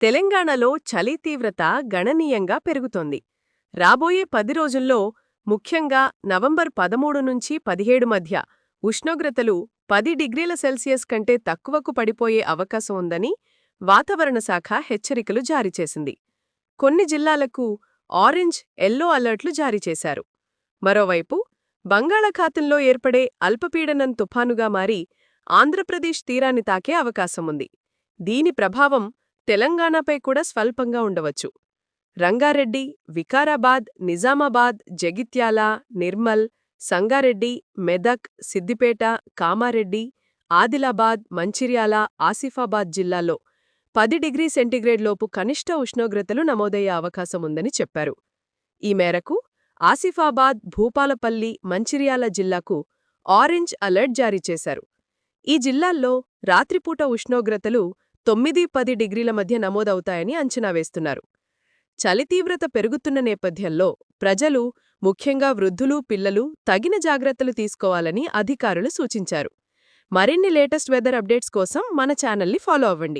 తెలంగాణలో చలి తీవ్రత గణనీయంగా పెరుగుతోంది. రాబోయే పది రోజుల్లో ముఖ్యంగా నవంబర్ పదమూడు నుంచి పదిహేడు మధ్య ఉష్ణోగ్రతలు పది డిగ్రీల సెల్సియస్ కంటే తక్కువకు పడిపోయే అవకాశం ఉందని వాతావరణ శాఖ హెచ్చరికలు జారీ చేసింది. కొన్ని జిల్లాలకు ఆరెంజ్ ఎల్లో అలర్ట్లు జారీ చేశారు. మరోవైపు బంగాళాఖాతంలో ఏర్పడే అల్పపీడనం తుఫానుగా మారి ఆంధ్రప్రదేశ్ తీరాన్ని తాకే అవకాశముంది దీని ప్రభావం తెలంగాణపై కూడా స్వల్పంగా ఉండవచ్చు. రంగారెడ్డి వికారాబాద్ నిజామాబాద్ జగిత్యాల నిర్మల్ సంగారెడ్డి మెదక్ సిద్దిపేట కామారెడ్డి ఆదిలాబాద్ మంచిర్యాల ఆసిఫాబాద్ జిల్లాల్లో పది డిగ్రీ సెంటీగ్రేడ్లోపు కనిష్ట ఉష్ణోగ్రతలు నమోదయ్యే అవకాశం ఉందని చెప్పారు. ఈ మేరకు ఆసిఫాబాద్ భూపాలపల్లి మంచిర్యాల జిల్లాకు ఆరెంజ్ అలర్ట్ జారీ చేశారు. ఈ జిల్లాల్లో రాత్రిపూట ఉష్ణోగ్రతలు తొమ్మిది పది డిగ్రీల మధ్య నమోదవుతాయని అంచనా వేస్తున్నారు. చలి తీవ్రత పెరుగుతున్న నేపథ్యంలో ప్రజలు ముఖ్యంగా వృద్ధులు పిల్లలు తగిన జాగ్రత్తలు తీసుకోవాలని అధికారులు సూచించారు. మరిన్ని లేటెస్ట్ వెదర్ అప్డేట్స్ కోసం మన ఛానల్ని ఫాలో అవ్వండి.